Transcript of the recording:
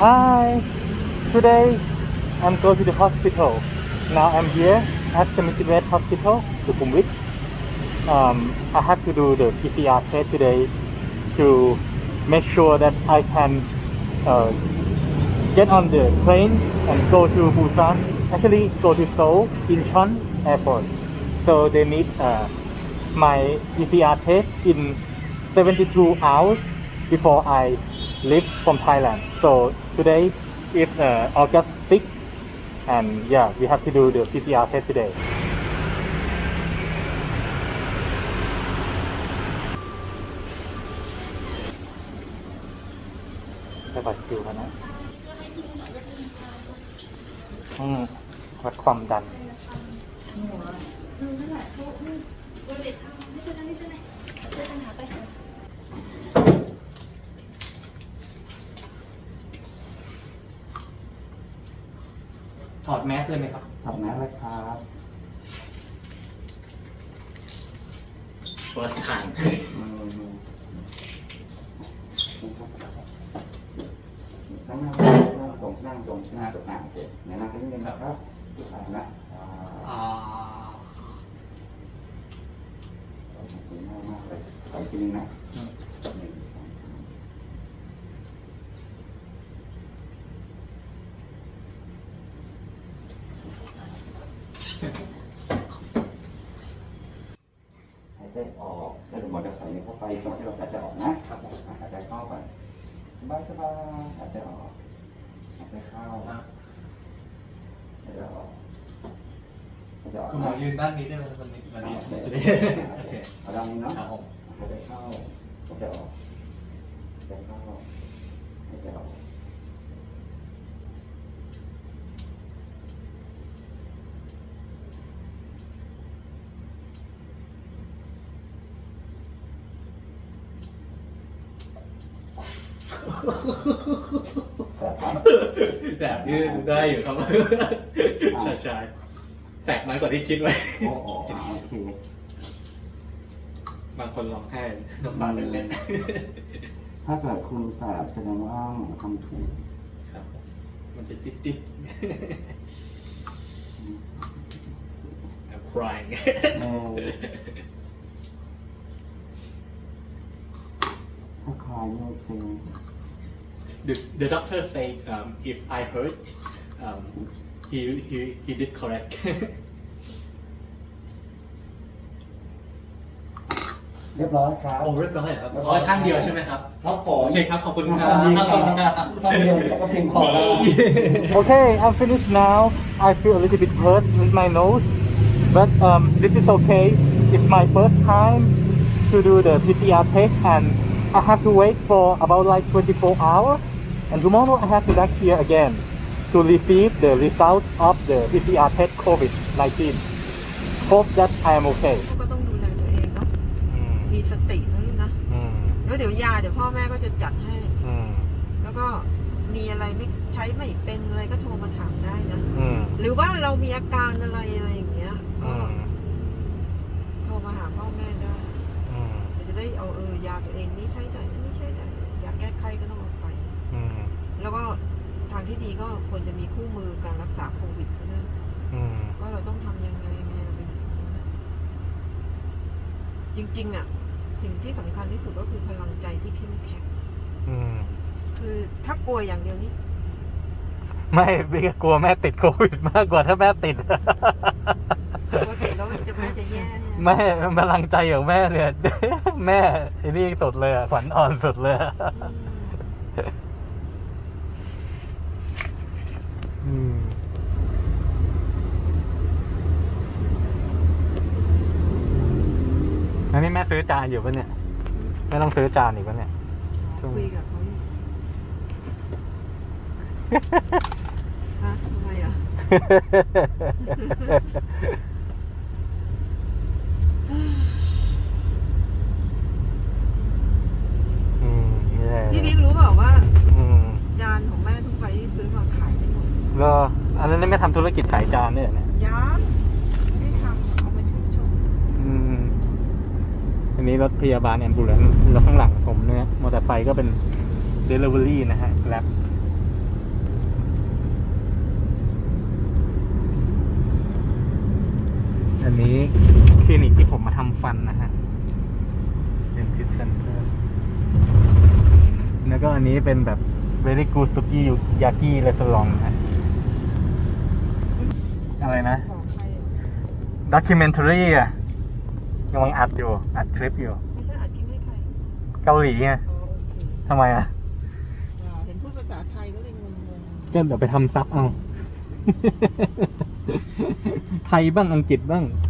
Hi. Today I'm going to the hospital. Now I'm here at Community Red Hospital, Sukhumvit. Um, I have to do the PCR test today to make sure that I can uh, get on the plane and go to Busan. Actually, go to Seoul, Incheon Airport. So they need uh, my PCR test in 72 hours before I leave from Thailand. So today is uh, August 6th, and yeah, we have to do the PCR test today. ไปบัตรคิวกันนะอืมวัดความดัน อดแมสเลยไหมครับทำนั้นเลยครับ first time อืมนั่งนั่งนั่งตรงนั่งตรงหน้าตรงหน้าโอเคไหนนั่งกันนิดนึงนะครับทุกท่านนะอ่าอ่าขอบคุณมากมากเลยขอบคุณนะอืมหนึ่งสองสามหาย ใจออกจะดูดหมดจะใส่เข้าไปตรงที่เราหายใจออกนะครับผมหายใจเข้าไปสบายสบายหายใจออกหายใจเข้าอะหายใจออกหายใจออกคุณหมอยืนด้านนี้ได้ไหมวันนี้วันนี้โอเคจะได้โอเคเอาด้านนี้เนาะครับผมหายใจเข้าหายใจออกหายใจเข้าหายใจออก แต่ครับแบบยืนได้อยู่ครับใช่ใช่แตกน้อยกว่าที่คิดไว้โอ้โหอ่าโอเคบางคนร้องไห้น้ำตาเล่นถ้าเกิดคุณแสบแสดงว่าหมอทำถูกๆครับผมมันจะจิ๊ดจิ๊ด I'm crying final thing. The, the doctor said um, if I hurt, um, he, he, he did correct. โอ้เรียบร้อยเหรอครับอ๋อข้างเดียวใช่ไหมครับ okay, I'm finished now. I feel a little bit hurt with my nose, but um, this is okay. It's my first time to do the PCR test and I have to wait for about like 24 hours. And tomorrow I have to back here again to receive the result of the PCR test COVID-19. Hope that I am okay. ก็ต้องดูแลตัวเองเนาะมีสตินะลูกนะแล้วเดี๋ยวยาเดี๋ยวพ่อแม่ก็จะจัดให้ แล้วก็มีอะไรไม่ใช้ไม่เป็นอะไรก็โทรมาถามได้นะหรือว่าเรามีอาการอะไรอะไรอย่างเงี้ยก็โทรมาหาพ่อแม่ได้เรา จะได้เอาเออยาตัวเองนี่ใช้ได้อันนี้ใช้ได้ยาแก้ไขก็ต้องเอาไปแล้วก็ทางที่ดีก็ควรจะมีคู่มือการรักษาโควิดนะว่าเราต้องทำยังไงไงอะไรอย่างเงี้ยจริงๆอะ สิ่งที่สำคัญที่สุดก็คือพลังใจที่เข้มแข็งคือถ้ากลัวอย่างเดียวนี้ไม่พี่ก็กลัวแม่ติดโควิดมากกว่าถ้าแม่ติด แย่ใช่ไหมแม่พลังใจของแม่เนี่ยแม่ไอ้นี่สุดเลยอะขวัญอ่อนสุดเลยอะอืมอืมอันนี้แม่ซื้อจานอยู่ปะเนี่ยแม่ต้องซื้อจานอีกปะเนี่ยช่วงคุยนี้กับเขาอยู่ฮะทำไมอะ พี่บิ๊กรู้บอกว่าจานของแม่ทุกใบที่ซื้อมาขายได้หมดเหรออันนั้นไม่ทำธุรกิจขายจานเนี่ยเนี่ยยังไม่ทำเอามาชื่นชมอันนี้รถพยาบาลแอมบูเลนแล้ข้างหลังผมเนี่ยมอเตอร์ไซค์ก็เป็นเดลิเวอรี่นะฮะแกลบอันนี้คลินิกำฟันนะฮะเป็นพิซเซนเตอร์แล้วก็อันนี้เป็นแบบ very good suki yaki restaurant นะฮะอะไรนะของใครอะ documentary อะกำลังอัดอยู่ อัดคลิปอยู่ ไม่ใช่อัดคลิปให้ใครเกาหลีไงอ๋อโอเคทำไมอะอ่าเห็นพูดภาษาไทยก็เลยงงก็เดี๋ยวไปทำซับเอา ไทยบ้างอังกฤษบ้างๆ